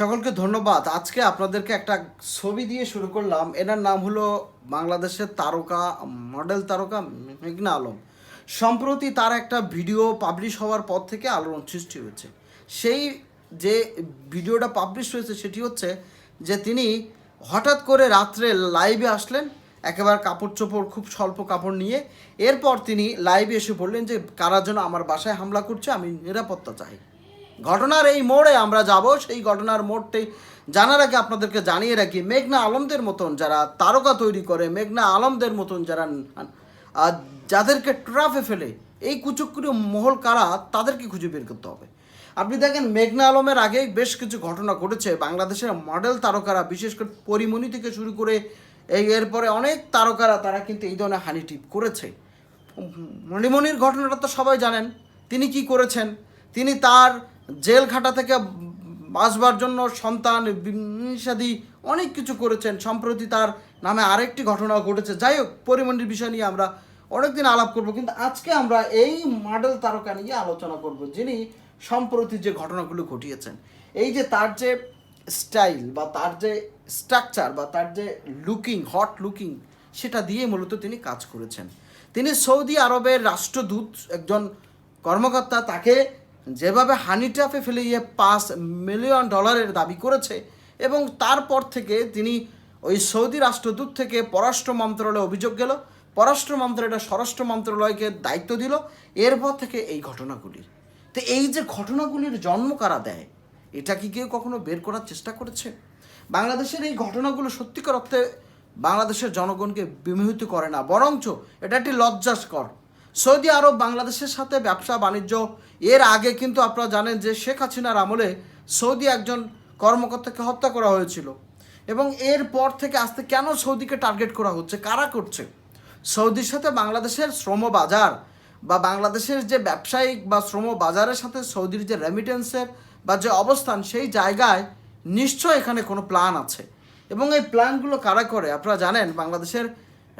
সকলকে ধন্যবাদ। আজকে আপনাদেরকে একটা ছবি দিয়ে শুরু করলাম। এনার নাম হলো বাংলাদেশের তারকা, মডেল তারকা মেঘনা আলম। সম্প্রতি তার একটা ভিডিও পাবলিশ হওয়ার পর থেকে আলোড়ন সৃষ্টি হয়েছে। সেই যে ভিডিওটা পাবলিশ হয়েছে, সেটি হচ্ছে যে তিনি হঠাৎ করে রাত্রে লাইভে আসলেন, একেবারে কাপড় চোপড়, খুব স্বল্প কাপড় নিয়ে। এরপর তিনি লাইভে এসে বললেন যে, কারা যেন আমার বাসায় হামলা করছে, আমি নিরাপত্তা চাই। ঘটনার এই মোড়ে আমরা যাব। সেই ঘটনার মোড়টি জানার আগে আপনাদেরকে জানিয়ে রাখি, মেঘনা আলমদের মতন যারা তারকা তৈরি করে, মেঘনা আলমদের মতন যারা যাদেরকে ট্রাফে ফেলে, এই কুচুকুরি মহল কারা, তাদেরকে খুঁজে বের করতে হবে। আপনি দেখেন, মেঘনা আলমের আগেই বেশ কিছু ঘটনা ঘটেছে। বাংলাদেশের মডেল তারকারা, বিশেষ করে পরিমণি থেকে শুরু করে এই এরপরে অনেক তারকারা, তারা কিন্তু এই ধরনের হানি টিপ করেছে। মণিমণির ঘটনাটা তো সবাই জানেন, তিনি কি করেছেন? তিনি তার জেল খাটা থেকে বাঁচবার জন্য সন্তান বিশাদি অনেক কিছু করেছেন। সম্প্রতি তার নামে আরেকটি ঘটনা ঘটেছে। যাই হোক পরিমণির বিষয় নিয়ে আমরা অনেকদিন আলাপ করব, কিন্তু আজকে আমরা এই মডেল তারকা নিয়ে আলোচনা করব, যিনি সম্প্রতি যে ঘটনাগুলো ঘটিয়েছেন। এই যে তার যে স্টাইল বা তার যে স্ট্রাকচার বা তার যে লুকিং, হট লুকিং, সেটা দিয়ে মূলত তিনি কাজ করেছেন। তিনি সৌদি আরবের রাষ্ট্রদূত, একজন কর্মকর্তা, তাকে যেভাবে হানি ট্রাফে ফেলে গিয়ে পাঁচ মিলিয়ন ডলারের দাবি করেছে এবং তারপর থেকে তিনি ওই সৌদি রাষ্ট্রদূত থেকে পররাষ্ট্র মন্ত্রণালয়ে অভিযোগ গেল। পররাষ্ট্র মন্ত্রণালয় স্বরাষ্ট্র মন্ত্রণালয়কে দায়িত্ব দিল। এরপর থেকে এই ঘটনাগুলির। তো এই যে ঘটনাগুলির জন্ম কারা দেয়, এটা কি কেউ কখনো বের করার চেষ্টা করেছে? বাংলাদেশের এই ঘটনাগুলো সত্যিকার অর্থে বাংলাদেশের জনগণকে বিমোহিত করে না, বরঞ্চ এটা একটি লজ্জাস্কর। সৌদি আরব বাংলাদেশের সাথে ব্যবসা বাণিজ্য, এর আগে কিন্তু আপনারা জানেন যে শেখ হাসিনার আমলে সৌদি একজন কর্মকর্তাকে হত্যা করা হয়েছিল। এবং এরপর থেকে আস্তে কেন সৌদিকে টার্গেট করা হচ্ছে, কারা করছে? সৌদির সাথে বাংলাদেশের শ্রম বাজার বা বাংলাদেশের যে ব্যবসায়িক বা শ্রম বাজারের সাথে সৌদির যে রেমিটেন্সের বা যে অবস্থান, সেই জায়গায় নিশ্চয় এখানে কোনো প্ল্যান আছে। এবং এই প্ল্যানগুলো কারা করে? আপনারা জানেন, বাংলাদেশের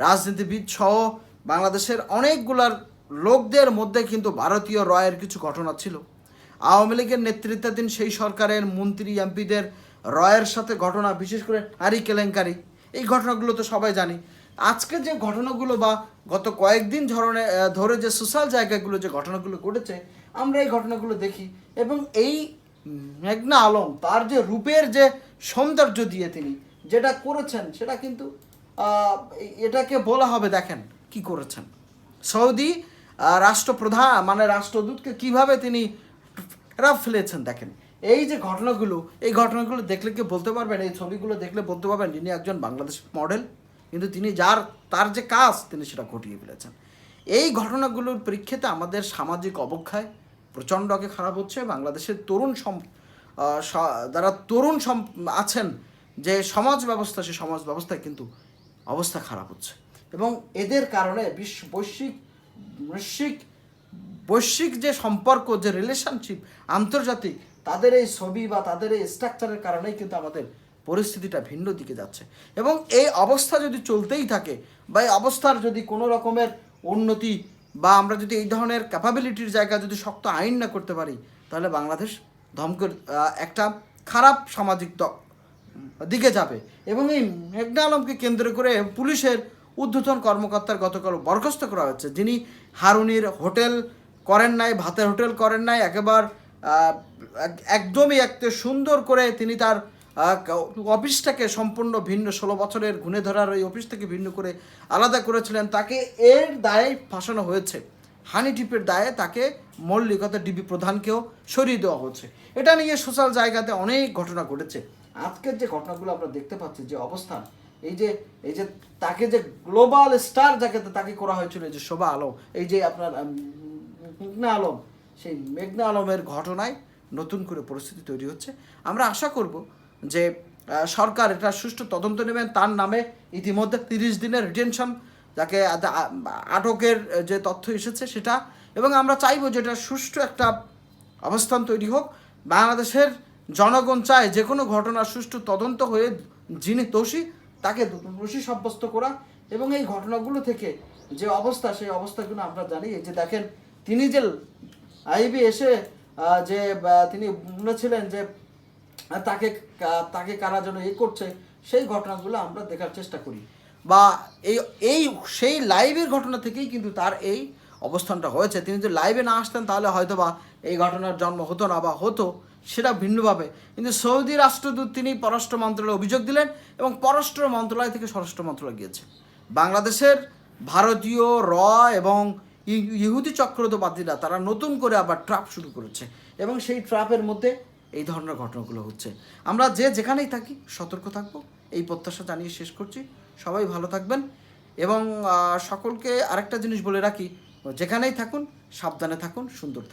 রাজনীতিবিদ সহ বাংলাদেশের অনেকগুলার লোকদের মধ্যে কিন্তু ভারতীয় রয়ের কিছু ঘটনা ছিল। আওয়ামী লীগের নেতৃত্বাধীন সেই সরকারের মন্ত্রী, এমপিদের রয়ের সাথে ঘটনা, বিশেষ করে হারি কেলেঙ্কারি, এই ঘটনাগুলো তো সবাই জানি। আজকে যে ঘটনাগুলো বা গত কয়েকদিন ধরনের ধরে যে সোশ্যাল জায়গাগুলো যে ঘটনাগুলো ঘটেছে, আমরা এই ঘটনাগুলো দেখি এবং এই মেঘনা আলম, তার যে রূপের যে সৌন্দর্য দিয়ে তিনি যেটা করেছেন, সেটা কিন্তু এটাকে বলা হবে, দেখেন কি করেছেন? সৌদি রাষ্ট্রপ্রধান মানে রাষ্ট্রদূতকে কীভাবে তিনি রাফ ফেলেছেন দেখেন। এই যে ঘটনাগুলো, এই ঘটনাগুলো দেখলে কি বলতে পারবেন? এই ছবিগুলো দেখলে বলতে পারবেন, যিনি একজন বাংলাদেশ মডেল কিন্তু তিনি যার, তার যে কাজ, তিনি সেটা ঘটিয়ে ফেলেছেন। এই ঘটনাগুলোর প্রেক্ষিতে আমাদের সামাজিক অবক্ষয় প্রচণ্ড আগে খারাপ হচ্ছে। বাংলাদেশের তরুণ সম যারা তরুণ সম, আছেন, যে সমাজ ব্যবস্থা, সে সমাজ ব্যবস্থায় কিন্তু অবস্থা খারাপ হচ্ছে। এবং এদের কারণে বিশ্ব বৈশ্বিক বৈশ্বিক বৈশ্বিক যে সম্পর্ক, যে রিলেশনশিপ আন্তর্জাতিক, তাদের এই ছবি বা তাদের এই স্ট্রাকচারের কারণেই কিন্তু আমাদের পরিস্থিতিটা ভিন্ন দিকে যাচ্ছে। এবং এই অবস্থা যদি চলতেই থাকে বা এই অবস্থার যদি কোনো রকমের উন্নতি বা আমরা যদি এই ধরনের ক্যাপাবিলিটির জায়গা যদি শক্ত আইন না করতে পারি, তাহলে বাংলাদেশ ধমকের একটা খারাপ সামাজিক দিকে যাবে। এবং এই মেঘনা আলমকে কেন্দ্র করে পুলিশের ঊর্ধ্বতন কর্মকর্তার গতকাল বরখাস্ত করা হয়েছে। যিনি হারুনির হোটেল করেন নাই, ভাতের হোটেল করেন নাই, একেবার একদমই একটা সুন্দর করে তিনি তার অফিসটাকে সম্পূর্ণ ভিন্ন, ষোলো বছরের ঘুণে ধরার ওই অফিস থেকে ভিন্ন করে আলাদা করেছিলেন। তাকে এর দায়ে ফাঁসানো হয়েছে। হানি টিপের দায়ে তাকে মল্লিকতা ডিবি প্রধানকেও সরিয়ে দেওয়া হচ্ছে এটা নিয়ে সোশ্যাল জায়গাতে অনেক ঘটনা ঘটেছে। আজকের যে ঘটনাগুলো আমরা দেখতে পাচ্ছি, যে অবস্থান এই যে এই যে তাকে যে গ্লোবাল স্টার যাকে তাকে করা হয়েছিল যে শোভা আলম, এই যে আপনার মেঘনা আলম, সেই মেঘনা আলমের ঘটনায় নতুন করে পরিস্থিতি তৈরি হচ্ছে। আমরা আশা করব যে সরকার এটা সুষ্ঠু তদন্ত নেবেন। তার নামে ইতিমধ্যে তিরিশ দিনের রিটেনশন যাকে আটকের যে তথ্য এসেছে সেটা, এবং আমরা চাইব যে এটা সুষ্ঠু একটা অবস্থান তৈরি হোক। বাংলাদেশের জনগণ চায় যে কোনো ঘটনার সুষ্ঠু তদন্ত হয়ে যিনি দোষী তাকে দোষী সাব্যস্ত করা এবং এই ঘটনাগুলো থেকে যে অবস্থা, সেই অবস্থাগুলো আমরা জানি। যে দেখেন, তিনি যে আইবি এসে যে তিনি বলেছিলেন যে তাকে তাকে কারা যেন এ করছে, সেই ঘটনাগুলো আমরা দেখার চেষ্টা করি। বা এই এই, সেই লাইভের ঘটনা থেকেই কিন্তু তার এই অবস্থানটা হয়েছে, তিনি যদি লাইভে না আসতেন তাহলে হয়তো বা এই ঘটনার জন্ম হতো না বা হতো, সেটা ভিন্নভাবে। কিন্তু সৌদি রাষ্ট্রদূত তিনি পররাষ্ট্র মন্ত্রণালয়ে অভিযোগ দিলেন এবং পররাষ্ট্র মন্ত্রণালয় থেকে স্বরাষ্ট্র মন্ত্রণালয় গিয়েছে। বাংলাদেশের ভারতীয় র এবং ইহুদি চক্রবাদীরা তারা নতুন করে আবার ট্রাপ শুরু করেছে এবং সেই ট্রাপের মধ্যে এই ধরনের ঘটনাগুলো হচ্ছে। আমরা যে যেখানেই থাকি, সতর্ক থাকব, এই প্রত্যাশা জানিয়ে শেষ করছি। সবাই ভালো থাকবেন এবং সকলকে আরেকটা জিনিস বলে রাখি যেখানেই থাকুন সাবধানে থাকুন সুন্দর থাকুন।